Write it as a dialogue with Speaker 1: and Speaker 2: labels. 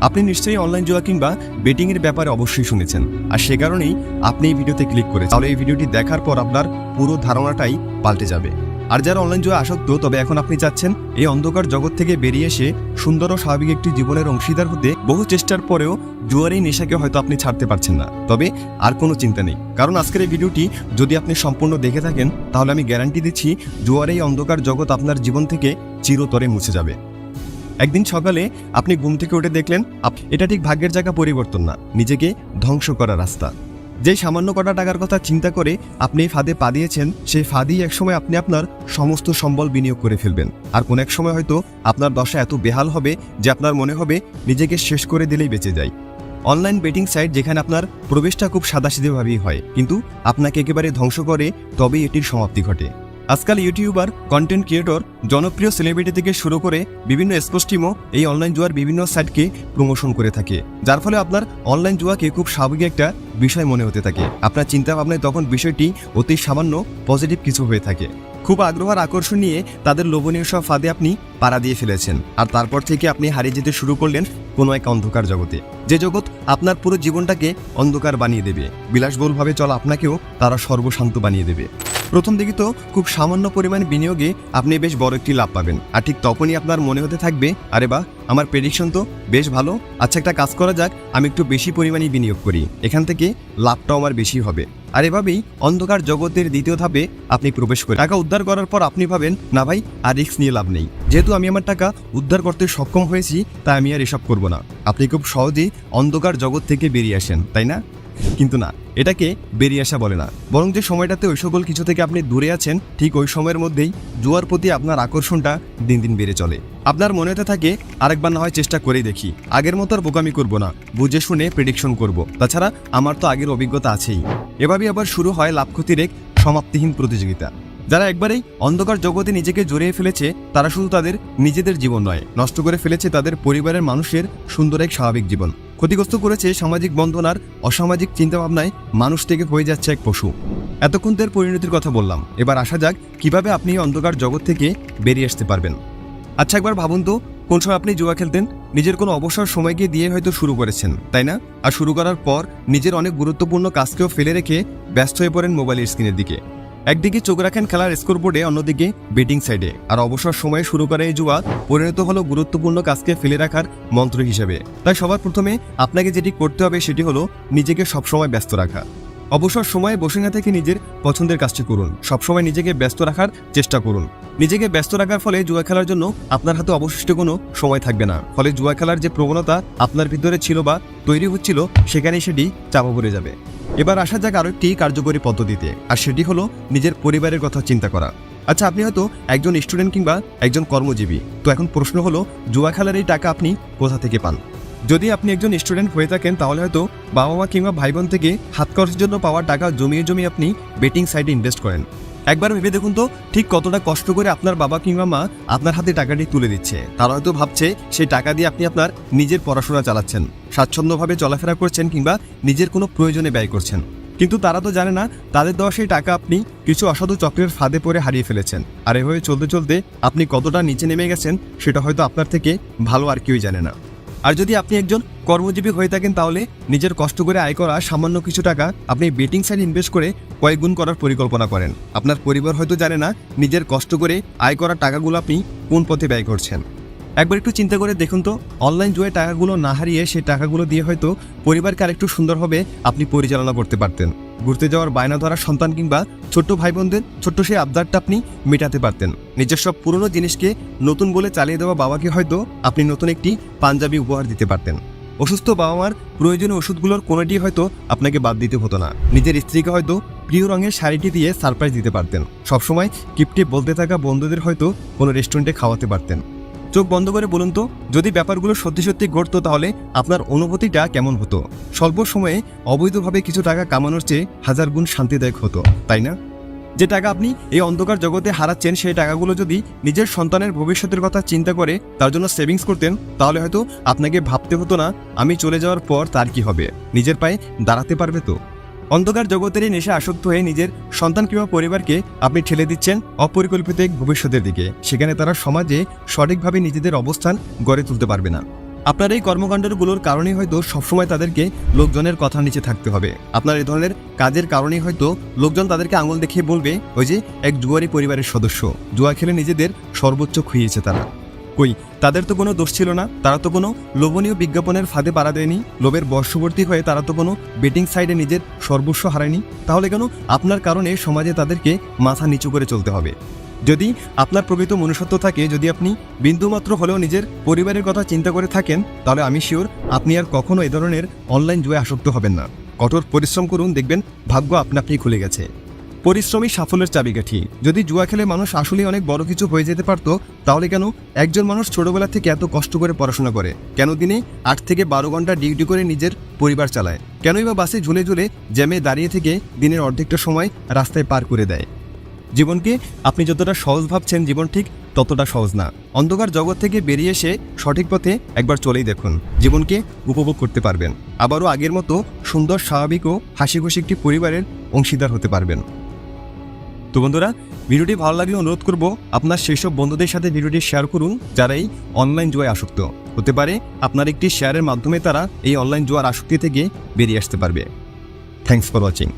Speaker 1: আপনি নিশ্চয়ই অনলাইন জুয়া কিংবা বেটিং এর ব্যাপারে অবশ্যই শুনেছেন। আর সে কারণেই আপনি এই ভিডিওতে ক্লিক করেছেন। তাহলে এই ভিডিওটি দেখার পর আপনার পুরো ধারণাটাই পাল্টে যাবে। আর যারা অনলাইন জুয়া আসক্ত, তবে এখন আপনি চাচ্ছেন এই অন্ধকার জগৎ থেকে বেরিয়ে এসে সুন্দর ও স্বাভাবিক একটি জীবনের অংশীদার হতে বহু চেষ্টার পরেও জুয়ার এই নেশাকে হয়তো আপনি ছাড়তে পারছেন না। তবে আর কোনো চিন্তা নেই। কারণ আজকের এই ভিডিওটি যদি আপনি সম্পূর্ণ দেখে থাকেন, তাহলে আমি গ্যারান্টি দিচ্ছি, জুয়ার এই অন্ধকার জগৎ আপনার জীবন থেকে চিরতরে মুছে যাবে। একদিন সকালে আপনি ঘুম থেকে উঠে দেখলেন এটা ঠিক ভাগ্যের জায়গা পরিবর্তন না, নিজেকে ধ্বংস করার রাস্তা। যে সামান্য কটা টাকার কথা চিন্তা করে আপনি ফাঁদে পা দিয়েছেন সেই ফাঁদেই একসময় আপনি আপনার সমস্ত সম্বল বিনিয়োগ করে ফেলবেন। আর কোন এক সময় হয়তো আপনার দশা এত বেহাল হবে যে আপনার মনে হবে নিজেকে শেষ করে দিলেই বেঁচে যায়। অনলাইন বেটিং সাইট যেখানে আপনার প্রবেশটা খুব সাদাসিধেভাবেই হয়, কিন্তু আপনাকে একেবারে ধ্বংস করে তবেই এটির সমাপ্তি ঘটে। আজকাল ইউটিউবার কন্টেন্ট ক্রিয়েটর জনপ্রিয় সেলিব্রিটি থেকে শুরু করে বিভিন্ন স্পোর্টস টিমও এই অনলাইন জুয়ার বিভিন্ন সাইটকে প্রমোশন করে থাকে। যার ফলে আপনার অনলাইন জুয়াকে খুব স্বাভাবিক একটা বিষয় মনে হতে থাকে। আপনার চিন্তা ভাবনায় তখন বিষয়টি অতি সামান্য পজিটিভ কিছু হয়ে থাকে। খুব আগ্রহ আর আকর্ষণ নিয়ে তাদের লোভনীয় সব ফাঁদে আপনি পাড়া দিয়ে ফেলেছেন। আর তারপর থেকে আপনি হারিয়ে যেতে শুরু করলেন কোনো এক অন্ধকার জগতে। যে জগৎ আপনার পুরো জীবনটাকে অন্ধকার বানিয়ে দেবে। বিলাসবহুলভাবে চলা আপনাকেও তারা সর্বশান্ত বানিয়ে দেবে। প্রথম দিকে তো খুব সামান্য পরিমাণ বিনিয়োগে আপনি বেশ বড় একটি লাভ পাবেন। আর ঠিক তখনই আপনার মনে হতে থাকবে, আরে বা আমার প্রেডিকশন তো বেশ ভালো। আচ্ছা একটা কাজ করা যাক, আমি একটু বেশি পরিমাণে বিনিয়োগ করি। এখান থেকে লাভটাও আমার বেশি হবে। আর এভাবেই অন্ধকার জগতের দ্বিতীয় ধাপে আপনি প্রবেশ করেন টাকা উদ্ধার করার পর আপনি ভাবেন, না ভাই, আর রিস্ক নিয়ে লাভ নেই। যেহেতু আমি আমার টাকা উদ্ধার করতে সক্ষম হয়েছি, তাই আমি আর এসব করব না। আপনি খুব সহজেই অন্ধকার জগৎ থেকে বেরিয়ে আসেন, তাই না? কিন্তু না, এটাকে বেরিয়ে আসা বলে না। বরং যে সময়টাতে ওই সকল কিছু থেকে আপনি দূরে আছেন, ঠিক ওই সময়ের মধ্যেই জুয়ার প্রতি আপনার আকর্ষণটা দিন দিন বেড়ে চলে। আপনার মনে হতে থাকে, আরেকবার না হয় চেষ্টা করেই দেখি। আগের মতো আর বোকামি করব না, বুঝে শুনে প্রেডিকশন করব। তাছাড়া আমার তো আগের অভিজ্ঞতা আছেই। এভাবেই আবার শুরু হয় লাভ ক্ষতির এক সমাপ্তিহীন প্রতিযোগিতা। যারা একবারেই অন্ধকার জগতে নিজেকে জড়িয়ে ফেলেছে, তারা শুধু তাদের নিজেদের জীবন নয়, নষ্ট করে ফেলেছে তাদের পরিবারের মানুষের সুন্দর এক স্বাভাবিক জীবন। ক্ষতিগ্রস্ত করেছে সামাজিক বন্ধন আর অসামাজিক চিন্তাভাবনায় মানুষ থেকে হয়ে যাচ্ছে এক পশু। এতক্ষণ তার পরিণতির কথা বললাম। এবার আসা যাক কীভাবে আপনি অন্ধকার জগৎ থেকে বেরিয়ে আসতে পারবেন। আচ্ছা একবার ভাবুন তো, কোন সময় আপনি জুয়া খেলতেন? নিজের কোনো অবসর সময়কে দিয়ে হয়তো শুরু করেছেন, তাই না? আর শুরু করার পর নিজের অনেক গুরুত্বপূর্ণ কাজকেও ফেলে রেখে ব্যস্ত হয়ে পড়েন মোবাইলের স্ক্রিনের দিকে। একদিকে চোখ রাখেন খেলার স্কোরবোর্ডে, অন্যদিকে ব্যাটিং সাইডে। আর অবসর সময়ে শুরু করা এই জুয়া পরিণত হলো গুরুত্বপূর্ণ কাজকে ফেলে রাখার মন্ত্র হিসেবে। তাই সবার প্রথমে আপনাকে যেটি করতে হবে সেটি হলো নিজেকে সবসময় ব্যস্ত রাখা। অবসর সময়ে বসে না থেকে নিজের পছন্দের কাজটি করুন। সবসময় নিজেকে ব্যস্ত রাখার চেষ্টা করুন। নিজেকে ব্যস্ত রাখার ফলে জুয়া খেলার জন্য আপনার হাতে অবশিষ্ট কোনো সময় থাকবে না। ফলে জুয়া খেলার যে প্রবণতা আপনার ভিতরে ছিল বা তৈরি হচ্ছিল, সেখানে সেটি চাপা পড়ে যাবে। এবার আসা যাক আরও একটি কার্যকরী পদ্ধতিতে, আর সেটি হলো নিজের পরিবারের কথা চিন্তা করা। আচ্ছা আপনি হয়তো একজন স্টুডেন্ট কিংবা একজন কর্মজীবী, তো এখন প্রশ্ন হলো, জুয়া খেলার এই টাকা আপনি কোথা থেকে পান? যদি আপনি একজন স্টুডেন্ট হয়ে থাকেন, তাহলে হয়তো বাবা মা কিংবা ভাই বোন থেকে হাত খরচের জন্য পাওয়া টাকা জমিয়ে জমিয়ে আপনি বেটিং সাইটে ইনভেস্ট করেন। একবার ভেবে দেখুন তো ঠিক কতটা কষ্ট করে আপনার বাবা কিংবা মা আপনার হাতে টাকাটি তুলে দিচ্ছে। তারা হয়তো ভাবছে সেই টাকা দিয়ে আপনি আপনার নিজের পড়াশোনা চালাচ্ছেন, স্বাচ্ছন্দ্যভাবে চলাফেরা করছেন কিংবা নিজের কোনো প্রয়োজনে ব্যয় করছেন। কিন্তু তারা তো জানে না, তাদের দেওয়া সেই টাকা আপনি কিছু অসাধু চক্রের ফাঁদে পড়ে হারিয়ে ফেলেছেন। আর এভাবে চলতে চলতে আপনি কতটা নিচে নেমে গেছেন, সেটা হয়তো আপনার থেকে ভালো আর কেউই জানে না। আর যদি আপনি একজন কর্মজীবী হয়ে থাকেন, তাহলে নিজের কষ্ট করে আয় করা সামান্য কিছু টাকা আপনি বেটিং সাইড ইনভেস্ট করে কয়েক গুণ করার পরিকল্পনা করেন। আপনার পরিবার হয়তো জানে না, নিজের কষ্ট করে আয় করা টাকাগুলো আপনি কোন পথে ব্যয় করছেন। একবার একটু চিন্তা করে দেখুন তো অনলাইন জুয়ে টাকাগুলো না হারিয়ে সেই টাকাগুলো দিয়ে হয়তো পরিবারকে আরেকটু সুন্দরভাবে আপনি পরিচালনা করতে পারতেন। ঘুরতে যাওয়ার বায়না ধরা সন্তান কিংবা ছোট্ট ভাই বোনদের ছোট্ট সেই আবদারটা আপনি মেটাতে পারতেন। নিজের সব পুরনো জিনিসকে নতুন বলে চালিয়ে দেওয়া বাবাকে হয়তো আপনি নতুন একটি পাঞ্জাবি উপহার দিতে পারতেন। অসুস্থ বাবা মার প্রয়োজনীয় ওষুধগুলোর কোনোটি হয়তো আপনাকে বাদ দিতে হতো না। নিজের স্ত্রীকে হয়তো প্রিয় রঙের শাড়িটি দিয়ে সারপ্রাইজ দিতে পারতেন। সবসময় কিপটে বলতে থাকা বন্ধুদের হয়তো কোনো রেস্টুরেন্টে খাওয়াতে পারতেন। চোখ বন্ধ করে বলুন তো, যদি ব্যাপারগুলো সত্যি সত্যি ঘটতো তাহলে আপনার অনুভূতিটা কেমন হতো? স্বল্প সময়ে অবৈধভাবে কিছু টাকা কামানোর চেয়ে হাজার গুণ শান্তিদায়ক হতো, তাই না? যে টাকা আপনি এই অন্ধকার জগতে হারাচ্ছেন সেই টাকাগুলো যদি নিজের সন্তানের ভবিষ্যতের কথা চিন্তা করে তার জন্য সেভিংস করতেন, তাহলে হয়তো আপনাকে ভাবতে হতো না, আমি চলে যাওয়ার পর তার কি হবে? নিজের পায়ে দাঁড়াতে পারবে তো? অন্ধকার জগতের এই নেশা আসক্ত হয়ে নিজের সন্তান কিংবা পরিবারকে আপনি ঠেলে দিচ্ছেন অপরিকল্পিত এক ভবিষ্যতের দিকে। সেখানে তারা সমাজে সঠিকভাবে নিজেদের অবস্থান গড়ে তুলতে পারবে না। আপনার এই কর্মকাণ্ডগুলোর কারণেই হয়তো সবসময় তাদেরকে লোকজনের কথা নিচে থাকতে হবে। আপনার এই ধরনের কাজের কারণেই হয়তো লোকজন তাদেরকে আঙুল দেখিয়ে বলবে, ওই যে এক জুয়ারি পরিবারের সদস্য। জুয়া খেলে নিজেদের সর্বোচ্চ খুইয়েছে তারা। কই, তাদের তো কোনো দোষ ছিল না, তারা তো কোনো লোভনীয় বিজ্ঞাপনের ফাঁদে পাড়া দেয়নি, লোভের বর্ষবর্তী হয়ে তারা তো কোনো বেটিং সাইডে নিজের সর্বস্ব হারায়নি। তাহলে কেন আপনার কারণে সমাজে তাদেরকে মাথা নিচু করে চলতে হবে? যদি আপনার প্রকৃত মনুষ্যত্ব থাকে, যদি আপনি বিন্দুমাত্র হলেও নিজের পরিবারের কথা চিন্তা করে থাকেন, তাহলে আমি শিওর আপনি আর কখনো এই ধরনের অনলাইন জুয়ে আসক্ত হবেন না। কঠোর পরিশ্রম করুন, দেখবেন ভাগ্য আপনা আপনি খুলে গেছে। পরিশ্রমই সাফল্যের চাবিকাঠি। যদি জুয়া খেলে মানুষ আসলেই অনেক বড় কিছু হয়ে যেতে পারতো, তাহলে কেন একজন মানুষ ছোটবেলা থেকে এত কষ্ট করে পড়াশোনা করে? কেন দিনে আট থেকে বারো ঘণ্টা ডিউটি করে নিজের পরিবার চালায়? কেনই বা বাসে ঝুলে ঝুলে জ্যামে দাঁড়িয়ে থেকে দিনের অর্ধেকটা সময় রাস্তায় পার করে দেয়? জীবনকে আপনি যতটা সহজ ভাবছেন জীবন ঠিক ততটা সহজ না। অন্ধকার জগৎ থেকে বেরিয়ে এসে সঠিক পথে একবার চলেই দেখুন। জীবনকে উপভোগ করতে পারবেন। আবারও আগের মতো সুন্দর, স্বাভাবিক ও হাসি খুশি একটি পরিবারের অংশীদার হতে পারবেন। তো বন্ধুরা, ভিডিওটি ভালো লাগলে অনুরোধ করব আপনার সেই সব বন্ধুদের সাথে ভিডিওটি শেয়ার করুন, যারা এই অনলাইন জুয়ায় আসক্ত। হতে পারে আপনার একটি শেয়ারের মাধ্যমে তারা এই অনলাইন জুয়ার আসক্তি থেকে বেরিয়ে আসতে পারবে। Thanks for watching